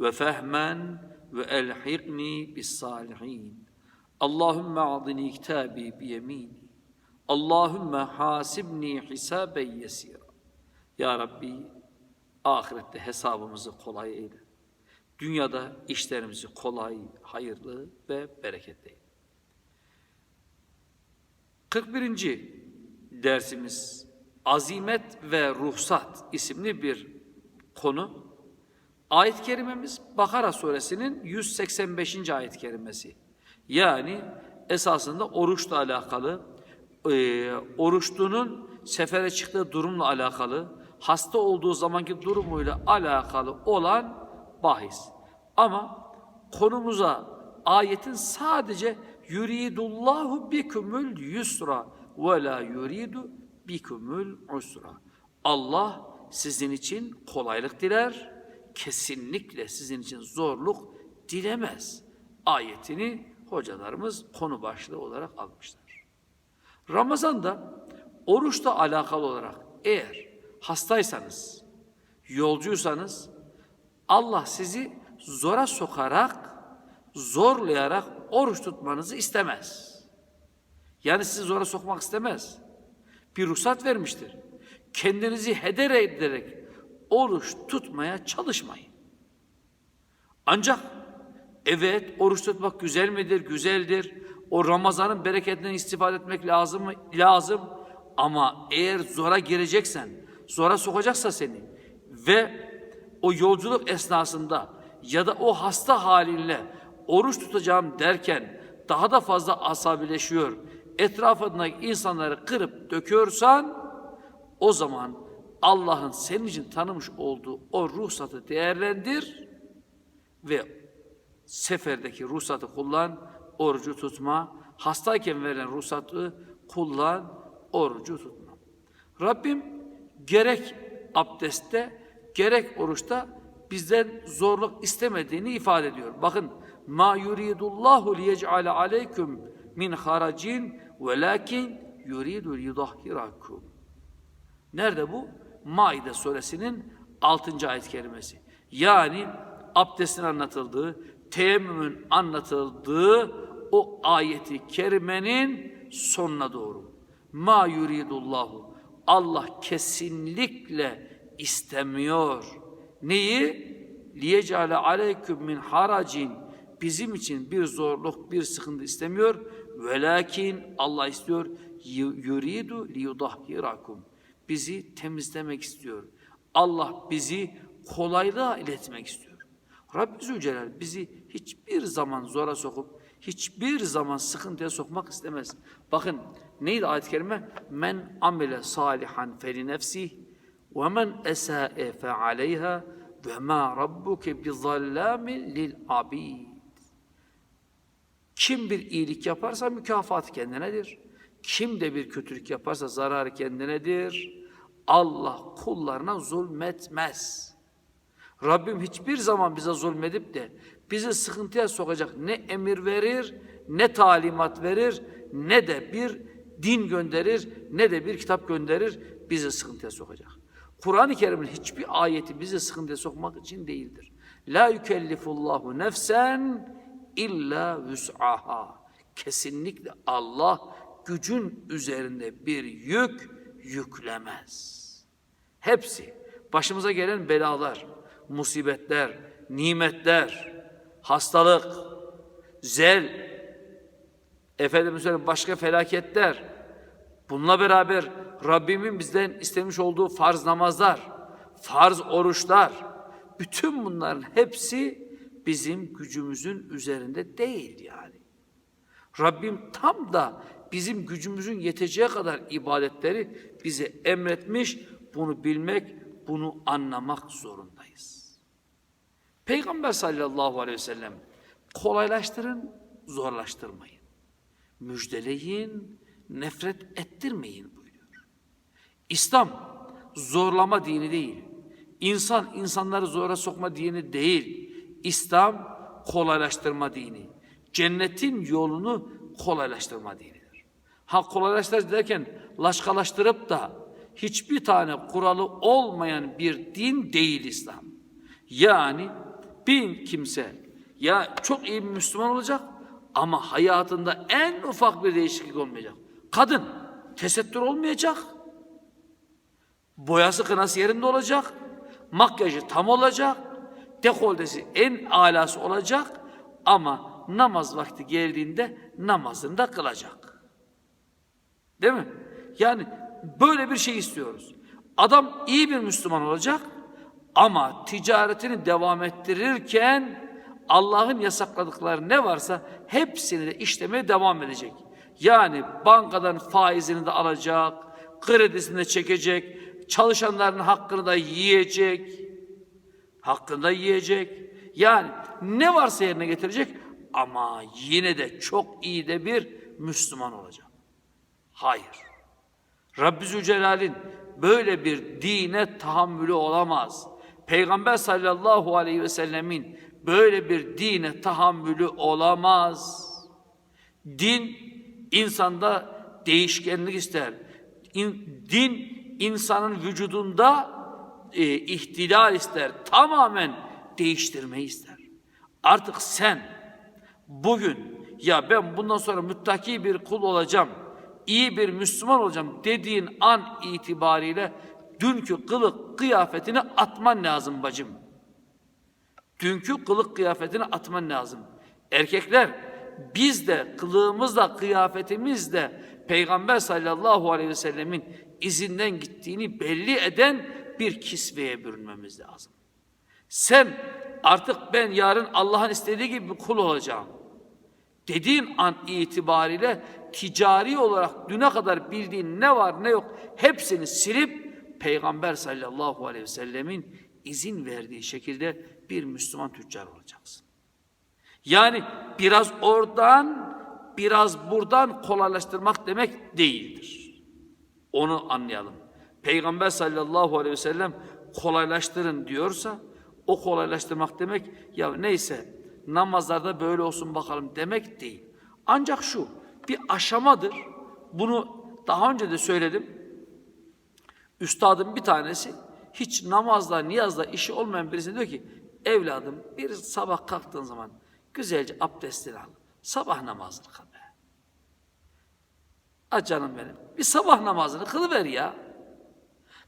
ve fehmen ve elhikni bis salihin. Allahümme adini kitabi bi yemini. Allahümme hasibni hisaben yesira. Ya Rabbi ahirette hesabımızı kolay eyle. Dünyada işlerimizi kolay, hayırlı ve bereketli eyle. 41. dersimiz Azimet ve Ruhsat isimli bir konu. Ayet-i kerimemiz Bakara suresinin 185. ayet-i kerimesi. Yani esasında oruçla alakalı, e, oruçlunun sefere çıktığı durumla alakalı, hasta olduğu zamanki durumuyla alakalı olan bahis. Ama konumuza ayetin sadece yuridullahu bikumul yusra ve la yuridu bikumul usra. Allah sizin için kolaylık diler, kesinlikle sizin için zorluk dilemez. Ayetini hocalarımız konu başlığı olarak almışlar. Ramazan'da oruçla alakalı olarak eğer hastaysanız, yolcuysanız Allah sizi zora sokarak, zorlayarak oruç tutmanızı istemez. Yani sizi zora sokmak istemez. Bir ruhsat vermiştir. Kendinizi heder ederek oruç tutmaya çalışmayın. Ancak evet oruç tutmak güzel midir? Güzeldir. O Ramazan'ın bereketinden istifade etmek lazım mı? Lazım. Ama eğer zora gireceksen, zora sokacaksa seni ve o yolculuk esnasında ya da o hasta halinle oruç tutacağım derken daha da fazla asabileşiyor, etrafındaki insanları kırıp döküyorsan o zaman Allah'ın senin için tanımış olduğu o ruhsatı değerlendir ve seferdeki ruhsatı kullan, orucu tutma, hastayken verilen ruhsatı kullan, orucu tutma. Rabbim gerek abdestte gerek oruçta bizden zorluk istemediğini ifade ediyor. Bakın ma yuridullahu liyec'ale aleyküm min haracin velakin yuridu liyudahhirakum. Nerede bu? Maide suresinin 6. ayet kelimesi. Yani abdestin anlatıldığı, teyemmümün anlatıldığı o ayeti kerimenin sonuna doğru. Ma yuridullahu. Allah kesinlikle istemiyor. Neyi? Liyecale aleyküm min haracin. Bizim için bir zorluk, bir sıkıntı istemiyor. Velakin Allah istiyor. Yuridu liyudahhirakum. Bizi temizlemek istiyor. Allah bizi kolaylığa iletmek istiyor. Rabbi Zülcelal bizi hiçbir zaman zora sokup hiçbir zaman sıkıntıya sokmak istemez. Bakın neydi ayet-i kerime? Men amile salihan feli nefsih ve men esa'e fe aleyha ve ma rabbuke bi zallamin lil abid. Kim bir iyilik yaparsa mükafatı kendinedir. Kim de bir kötülük yaparsa zararı kendinedir. Allah kullarına zulmetmez. Rabbim hiçbir zaman bize zulmedip de bizi sıkıntıya sokacak ne emir verir, ne talimat verir, ne de bir din gönderir, ne de bir kitap gönderir bizi sıkıntıya sokacak. Kur'an-ı Kerim'in hiçbir ayeti bizi sıkıntıya sokmak için değildir. La yükellifullahu nefsen illa vüs'aha. Kesinlikle Allah gücün üzerinde bir yük yüklemez. Hepsi başımıza gelen belalar, musibetler, nimetler, hastalık, zel, efendim söyleyeyim başka felaketler, bununla beraber Rabbimin bizden istemiş olduğu farz namazlar, farz oruçlar, bütün bunların hepsi bizim gücümüzün üzerinde değil yani. Rabbim tam da bizim gücümüzün yeteceği kadar ibadetleri bize emretmiş. Bunu bilmek, bunu anlamak zorundayız. Peygamber sallallahu aleyhi ve sellem kolaylaştırın, zorlaştırmayın. Müjdeleyin, nefret ettirmeyin buyuruyor. İslam zorlama dini değil. İnsan insanları zora sokma dini değil. İslam kolaylaştırma dini. Cennetin yolunu kolaylaştırma dinidir. Ha kolaylaştır derken laşkalaştırıp da hiçbir tane kuralı olmayan bir din değil İslam. Yani bir kimse ya çok iyi bir Müslüman olacak ama hayatında en ufak bir değişiklik olmayacak. Kadın tesettür olmayacak. Boyası kınası yerinde olacak. Makyajı tam olacak. Dekoltesi en alası olacak. Ama namaz vakti geldiğinde namazını da kılacak. Değil mi? Yani böyle bir şey istiyoruz. Adam iyi bir Müslüman olacak ama ticaretini devam ettirirken Allah'ın yasakladıkları ne varsa hepsini de işlemeye devam edecek. Yani bankadan faizini de alacak, kredisini de çekecek, çalışanların hakkını da yiyecek, hakkını da yiyecek. Yani ne varsa yerine getirecek ama yine de çok iyi de bir Müslüman olacak. Hayır. Rabbi Zülcelal'in böyle bir dine tahammülü olamaz. Peygamber sallallahu aleyhi ve sellemin böyle bir dine tahammülü olamaz. Din insanda değişkenlik ister. İn- din insanın vücudunda e, ihtilal ister. Tamamen değiştirmeyi ister. Artık sen bugün ya ben bundan sonra müttaki bir kul olacağım, iyi bir Müslüman olacağım dediğin an itibariyle dünkü kılık kıyafetini atman lazım bacım. Dünkü kılık kıyafetini atman lazım. Erkekler biz de kılığımızla kıyafetimizle Peygamber sallallahu aleyhi ve sellemin izinden gittiğini belli eden bir kisveye bürünmemiz lazım. Sen artık ben yarın Allah'ın istediği gibi bir kul olacağım. Dediğin an itibariyle ticari olarak düne kadar bildiğin ne var ne yok hepsini silip Peygamber sallallahu aleyhi ve sellemin izin verdiği şekilde bir Müslüman tüccar olacaksın. Yani biraz oradan biraz buradan kolaylaştırmak demek değildir. Onu anlayalım. Peygamber sallallahu aleyhi ve sellem kolaylaştırın diyorsa o kolaylaştırmak demek ya neyse namazlarda böyle olsun bakalım demek değil. Ancak şu bir aşamadır. Bunu daha önce de söyledim. Üstadın bir tanesi hiç namazla niyazla işi olmayan birisi diyor ki evladım bir sabah kalktığın zaman güzelce abdestini al. Sabah namazını kıl be. Ha canım benim. Bir sabah namazını kılıver ya.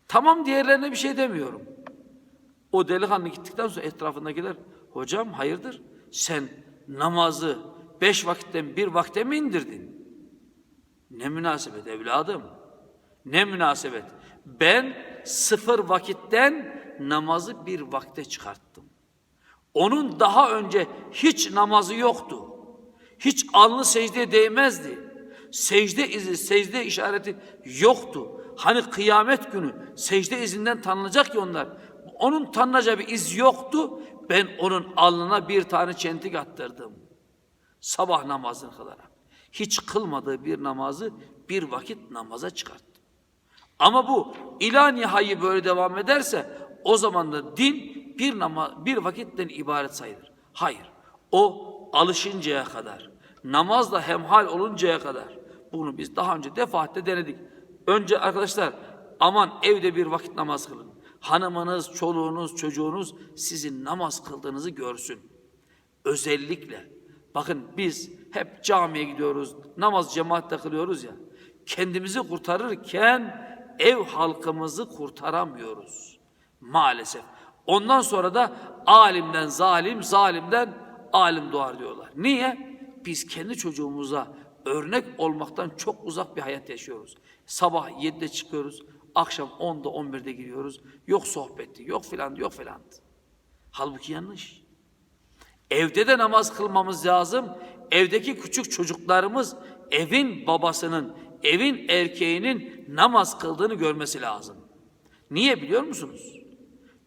Tamam diğerlerine bir şey demiyorum. O delikanlı gittikten sonra etrafındakiler hocam hayırdır sen namazı beş vakitten bir vakte mi indirdin? Ne münasebet evladım. Ne münasebet. Ben sıfır vakitten namazı bir vakte çıkarttım. Onun daha önce hiç namazı yoktu. Hiç alnı secdeye değmezdi. Secde izi, secde işareti yoktu. Hani kıyamet günü secde izinden tanınacak ya onlar. Onun tanınacağı bir iz yoktu. Ben onun alnına bir tane çentik attırdım. Sabah namazını kılarak. Hiç kılmadığı bir namazı bir vakit namaza çıkarttı. Ama bu ila nihayı böyle devam ederse o zaman da din bir nama, bir vakitten ibaret sayılır. Hayır. O alışıncaya kadar, namazla hemhal oluncaya kadar bunu biz daha önce defaatle denedik. Önce arkadaşlar aman evde bir vakit namaz kılın. Hanımınız, çoluğunuz, çocuğunuz sizin namaz kıldığınızı görsün. Özellikle bakın biz hep camiye gidiyoruz, namaz cemaatle kılıyoruz ya. Kendimizi kurtarırken ev halkımızı kurtaramıyoruz. Maalesef. Ondan sonra da alimden zalim, zalimden alim doğar diyorlar. Niye? Biz kendi çocuğumuza örnek olmaktan çok uzak bir hayat yaşıyoruz. Sabah 7'de çıkıyoruz, akşam 10'da 11'de giriyoruz. Yok sohbetti, yok filan, yok filan. Halbuki yanlış. Evde de namaz kılmamız lazım. Evdeki küçük çocuklarımız evin babasının, evin erkeğinin namaz kıldığını görmesi lazım. Niye biliyor musunuz?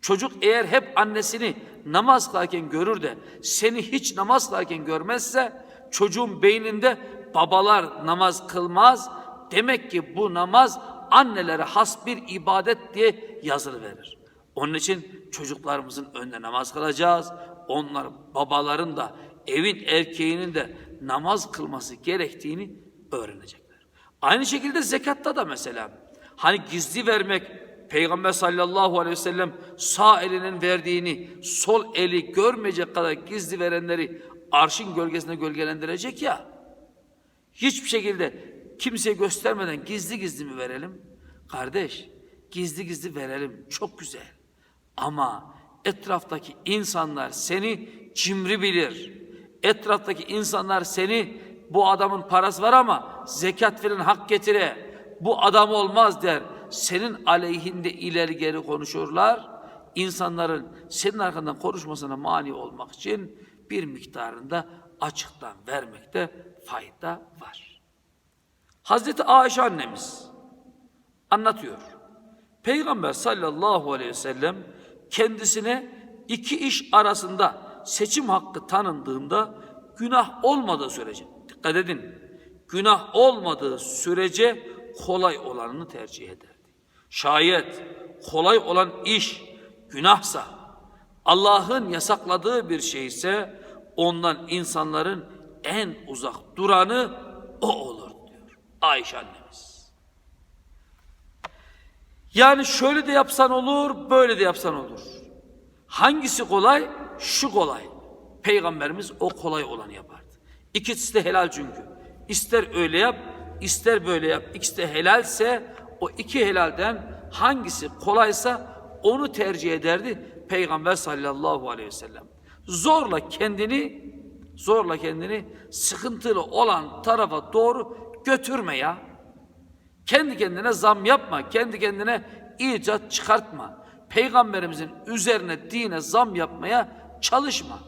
Çocuk eğer hep annesini namaz kılarken görür de seni hiç namaz kılarken görmezse çocuğun beyninde babalar namaz kılmaz. Demek ki bu namaz annelere has bir ibadet diye yazılı verir. Onun için çocuklarımızın önünde namaz kılacağız. Onlar babaların da evin erkeğinin de namaz kılması gerektiğini öğrenecekler. Aynı şekilde zekatta da mesela hani gizli vermek Peygamber sallallahu aleyhi ve sellem sağ elinin verdiğini sol eli görmeyecek kadar gizli verenleri arşın gölgesine gölgelendirecek ya. Hiçbir şekilde kimseye göstermeden gizli gizli mi verelim? Kardeş, gizli gizli verelim. Çok güzel. Ama etraftaki insanlar seni cimri bilir. Etraftaki insanlar seni bu adamın parası var ama zekat verin hak getire. Bu adam olmaz der. Senin aleyhinde ileri geri konuşurlar. İnsanların senin arkandan konuşmasına mani olmak için bir miktarında açıktan vermekte fayda var. Hazreti Ayşe annemiz anlatıyor. Peygamber sallallahu aleyhi ve sellem kendisine iki iş arasında seçim hakkı tanındığında günah olmadığı sürece, dikkat edin, günah olmadığı sürece kolay olanını tercih ederdi. Şayet kolay olan iş günahsa, Allah'ın yasakladığı bir şeyse ondan insanların en uzak duranı o olur Ayşe annemiz. Yani şöyle de yapsan olur, böyle de yapsan olur. Hangisi kolay? Şu kolay. Peygamberimiz o kolay olanı yapardı. İkisi de helal çünkü. İster öyle yap, ister böyle yap. İkisi de helalse o iki helalden hangisi kolaysa onu tercih ederdi Peygamber sallallahu aleyhi ve sellem. Zorla kendini zorla kendini sıkıntılı olan tarafa doğru götürme ya. Kendi kendine zam yapma, kendi kendine icat çıkartma. Peygamberimizin üzerine dine zam yapmaya çalışma.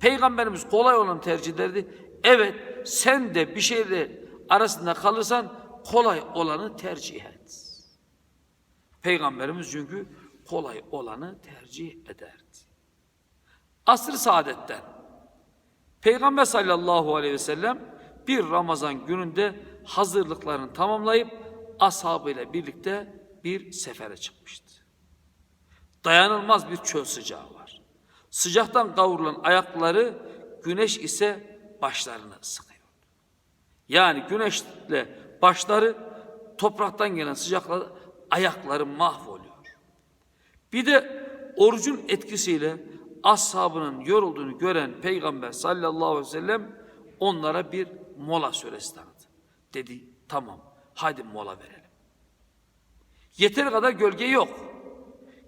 Peygamberimiz kolay olanı tercih ederdi. Evet sen de bir şeyle arasında kalırsan kolay olanı tercih et. Peygamberimiz çünkü kolay olanı tercih ederdi. Asr-ı saadetten Peygamber sallallahu aleyhi ve sellem bir Ramazan gününde hazırlıklarını tamamlayıp ashabıyla birlikte bir sefere çıkmıştı. Dayanılmaz bir çöl sıcağı var. Sıcaktan kavrulan ayakları güneş ise başlarını sıkıyor. Yani güneşle başları topraktan gelen sıcakla ayakları mahvoluyor. Bir de orucun etkisiyle ashabının yorulduğunu gören Peygamber sallallahu aleyhi ve sellem onlara bir mola süresi tanıdı. Dedi tamam hadi mola verelim. Yeteri kadar gölge yok.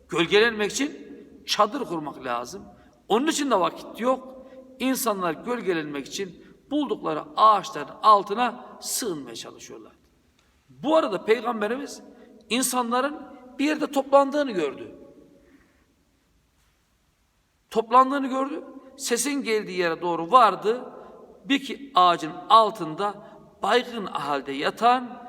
Gölgelenmek için çadır kurmak lazım. Onun için de vakit yok. İnsanlar gölgelenmek için buldukları ağaçların altına sığınmaya çalışıyorlar. Bu arada Peygamberimiz insanların bir yerde toplandığını gördü. Toplandığını gördü. Sesin geldiği yere doğru vardı. Bir ki ağacın altında baygın halde yatan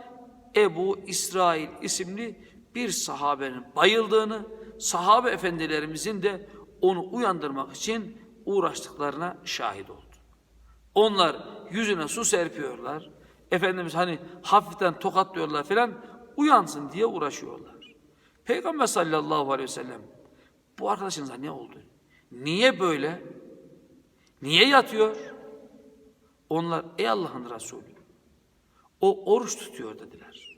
Ebu İsrail isimli bir sahabenin bayıldığını, sahabe efendilerimizin de onu uyandırmak için uğraştıklarına şahit oldu. Onlar yüzüne su serpiyorlar. Efendimiz hani hafiften tokatlıyorlar filan uyansın diye uğraşıyorlar. Peygamber sallallahu aleyhi ve sellem bu arkadaşınıza ne oldu? Niye böyle? Niye yatıyor? Onlar ey Allah'ın Resulü o oruç tutuyor dediler.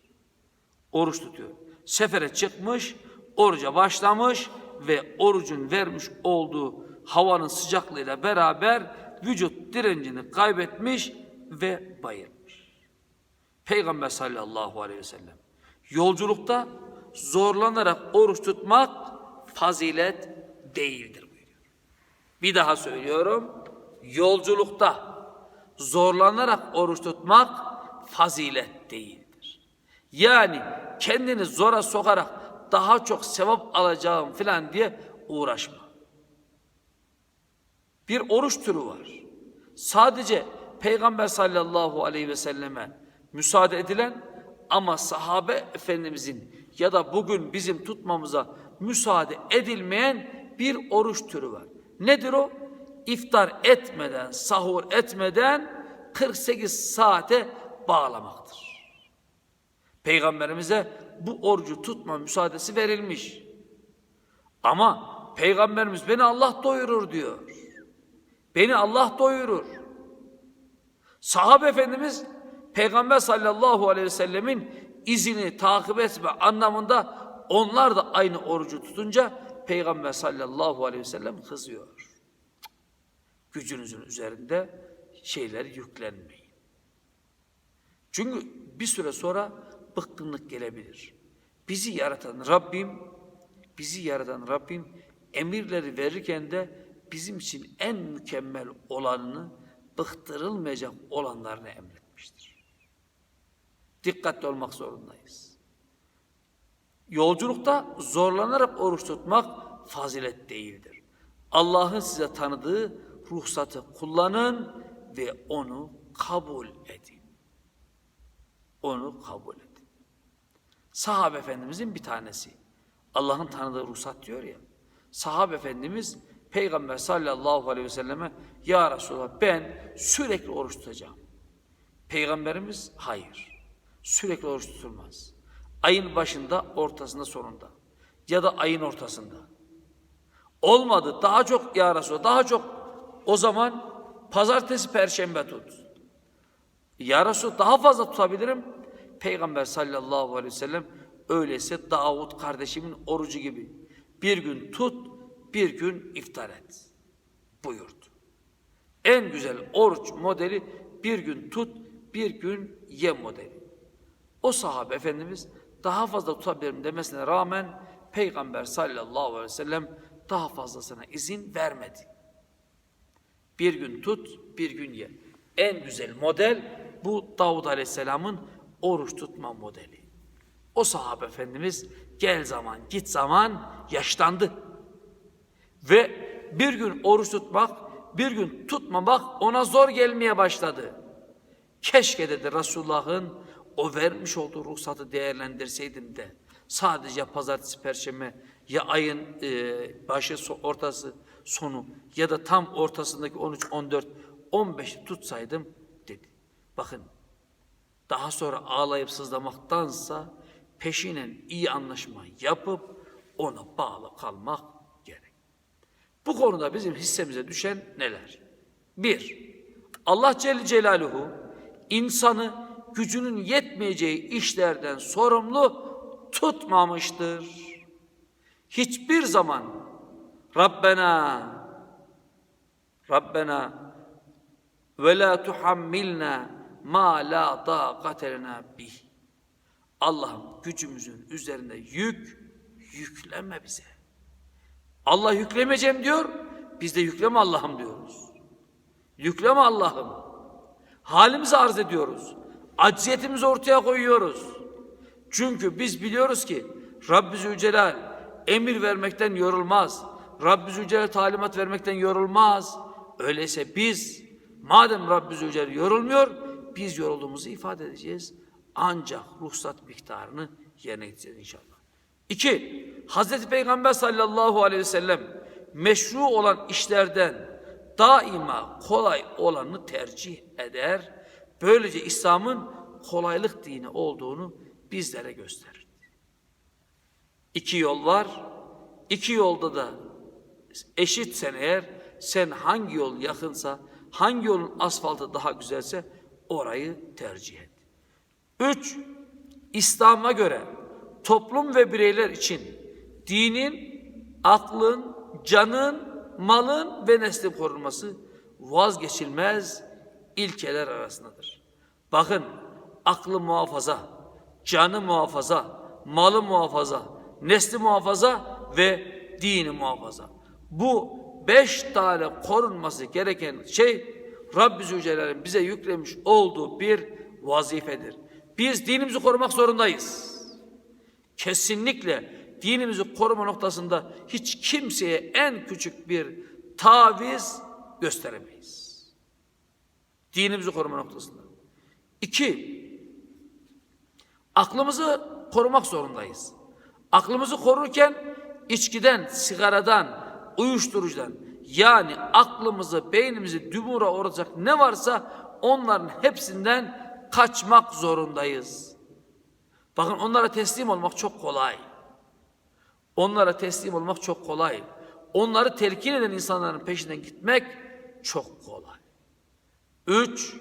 Oruç tutuyor. Sefere çıkmış, oruca başlamış ve orucun vermiş olduğu havanın sıcaklığıyla beraber vücut direncini kaybetmiş ve bayılmış. Peygamber sallallahu aleyhi ve sellem yolculukta zorlanarak oruç tutmak fazilet değildir buyuruyor. Bir daha söylüyorum. Yolculukta zorlanarak oruç tutmak fazilet değildir. Yani kendini zora sokarak daha çok sevap alacağım filan diye uğraşma. Bir oruç türü var. Sadece Peygamber sallallahu aleyhi ve selleme müsaade edilen ama sahabe efendimizin ya da bugün bizim tutmamıza müsaade edilmeyen bir oruç türü var. Nedir o? İftar etmeden, sahur etmeden 48 saate bağlamaktır. Peygamberimize bu orucu tutma müsaadesi verilmiş. Ama Peygamberimiz beni Allah doyurur diyor. Beni Allah doyurur. Sahabe Efendimiz Peygamber sallallahu aleyhi ve sellemin izini takip etme anlamında onlar da aynı orucu tutunca Peygamber sallallahu aleyhi ve sellem kızıyor. Gücünüzün üzerinde şeyler yüklenmeyin. Çünkü bir süre sonra bıkkınlık gelebilir. Bizi yaratan Rabbim, bizi yaratan Rabbim emirleri verirken de bizim için en mükemmel olanını, bıktırılmayacak olanlarını emretmiştir. Dikkatli olmak zorundayız. Yolculukta zorlanarak oruç tutmak fazilet değildir. Allah'ın size tanıdığı ruhsatı kullanın ve onu kabul edin. Onu kabul edin. Sahabe Efendimizin bir tanesi. Allah'ın tanıdığı ruhsat diyor ya. Sahabe Efendimiz Peygamber sallallahu aleyhi ve selleme Ya Resulallah ben sürekli oruç tutacağım. Peygamberimiz hayır. Sürekli oruç tutulmaz. Ayın başında, ortasında, sonunda. Ya da ayın ortasında. Olmadı. Daha çok ya Resulallah, daha çok o zaman pazartesi, perşembe tut. Ya Resulallah daha fazla tutabilirim. Peygamber sallallahu aleyhi ve sellem öyleyse Davut kardeşimin orucu gibi. Bir gün tut, bir gün iftar et. Buyurdu. En güzel oruç modeli bir gün tut, bir gün ye modeli. O sahabe Efendimiz daha fazla tutabilirim demesine rağmen Peygamber sallallahu aleyhi ve sellem daha fazlasına izin vermedi. Bir gün tut, bir gün ye. En güzel model bu Davud aleyhisselamın oruç tutma modeli. O sahabe efendimiz gel zaman git zaman yaşlandı. Ve bir gün oruç tutmak, bir gün tutmamak ona zor gelmeye başladı. Keşke dedi Resulullah'ın o vermiş olduğu ruhsatı değerlendirseydim de sadece pazartesi, perşembe ya ayın e, başı, ortası, sonu ya da tam ortasındaki 13, 14, 15'i tutsaydım. Bakın daha sonra ağlayıp sızlamaktansa peşinen iyi anlaşma yapıp ona bağlı kalmak gerek. Bu konuda bizim hissemize düşen neler? Bir, Allah Celle Celaluhu insanı gücünün yetmeyeceği işlerden sorumlu tutmamıştır. Hiçbir zaman Rabbena Rabbena ve la tuhammilna ma la taqate lena bih. Allah'ım gücümüzün üzerinde yük yükleme bize. Allah yüklemeyeceğim diyor. Biz de yükleme Allah'ım diyoruz. Yükleme Allah'ım. Halimizi arz ediyoruz. Acziyetimizi ortaya koyuyoruz. Çünkü biz biliyoruz ki Rabbi Zülcelal emir vermekten yorulmaz. Rabbi Zülcelal talimat vermekten yorulmaz. Öyleyse biz madem Rabbi Zülcelal yorulmuyor biz yorulduğumuzu ifade edeceğiz. Ancak ruhsat miktarını yerine getireceğiz inşallah. İki, Hazreti Peygamber sallallahu aleyhi ve sellem meşru olan işlerden daima kolay olanı tercih eder. Böylece İslam'ın kolaylık dini olduğunu bizlere gösterir. İki yol var. İki yolda da eşitsen eğer sen hangi yol yakınsa, hangi yolun asfaltı daha güzelse orayı tercih et. Üç, İslam'a göre toplum ve bireyler için dinin, aklın, canın, malın ve neslin korunması vazgeçilmez ilkeler arasındadır. Bakın aklı muhafaza, canı muhafaza, malı muhafaza, nesli muhafaza ve dini muhafaza. Bu beş tane korunması gereken şey Rabbi Zülcelal'in bize yüklemiş olduğu bir vazifedir. Biz dinimizi korumak zorundayız. Kesinlikle dinimizi koruma noktasında hiç kimseye en küçük bir taviz gösteremeyiz. Dinimizi koruma noktasında. İki, aklımızı korumak zorundayız. Aklımızı korurken içkiden, sigaradan, uyuşturucudan yani aklımızı, beynimizi dümura uğratacak ne varsa onların hepsinden kaçmak zorundayız. Bakın onlara teslim olmak çok kolay. Onlara teslim olmak çok kolay. Onları telkin eden insanların peşinden gitmek çok kolay. Üç,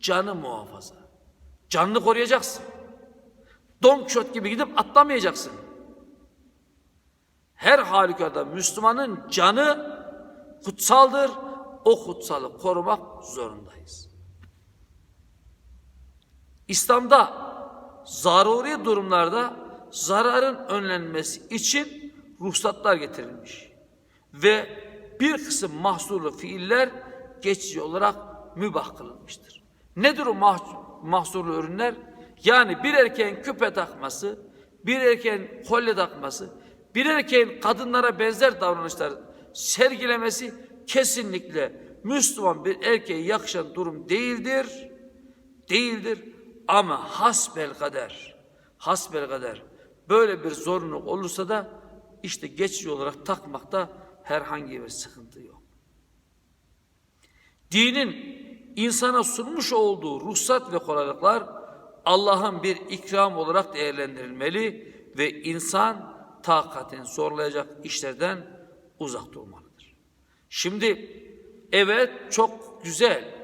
canı muhafaza. Canını koruyacaksın. Don Kişot gibi gidip atlamayacaksın. Her halükarda Müslümanın canı kutsaldır. O kutsalı korumak zorundayız. İslam'da zaruri durumlarda zararın önlenmesi için ruhsatlar getirilmiş. Ve bir kısım mahsurlu fiiller geçici olarak mübah kılınmıştır. Nedir o mah- mahsurlu ürünler? Yani bir erkeğin küpe takması, bir erkeğin kolye takması, bir erkeğin kadınlara benzer davranışlar sergilemesi kesinlikle Müslüman bir erkeğe yakışan durum değildir. Değildir ama hasbel kader, hasbel kader böyle bir zorunluluk olursa da işte geçici olarak takmakta herhangi bir sıkıntı yok. Dinin insana sunmuş olduğu ruhsat ve kolaylıklar Allah'ın bir ikram olarak değerlendirilmeli ve insan takatini zorlayacak işlerden uzak durmalıdır. Şimdi evet çok güzel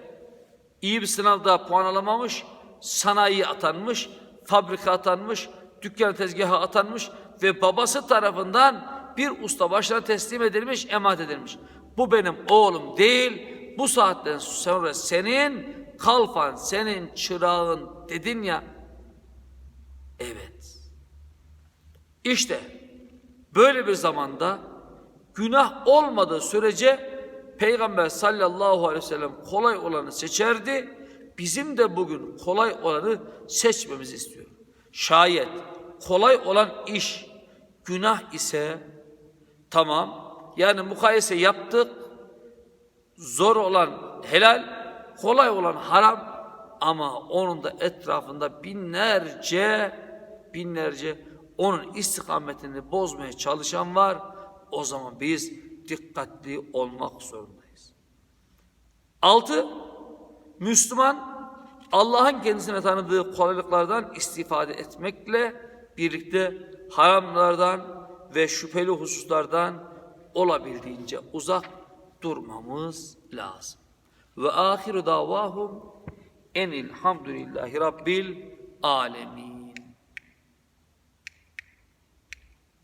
iyi bir sınavda puan alamamış, sanayi atanmış, fabrika atanmış, dükkan tezgahı atanmış ve babası tarafından bir usta başına teslim edilmiş, emanet edilmiş. Bu benim oğlum değil, bu saatten sonra senin kalfan, senin çırağın dedin ya. Evet. İşte böyle bir zamanda günah olmadığı sürece Peygamber sallallahu aleyhi ve sellem kolay olanı seçerdi. Bizim de bugün kolay olanı seçmemizi istiyor. Şayet kolay olan iş günah ise tamam yani mukayese yaptık zor olan helal kolay olan haram ama onun da etrafında binlerce binlerce onun istikametini bozmaya çalışan var. O zaman biz dikkatli olmak zorundayız. Altı, Müslüman Allah'ın kendisine tanıdığı kolaylıklardan istifade etmekle birlikte haramlardan ve şüpheli hususlardan olabildiğince uzak durmamız lazım. Ve ahiru davahum enilhamdülillahi rabbil alemin.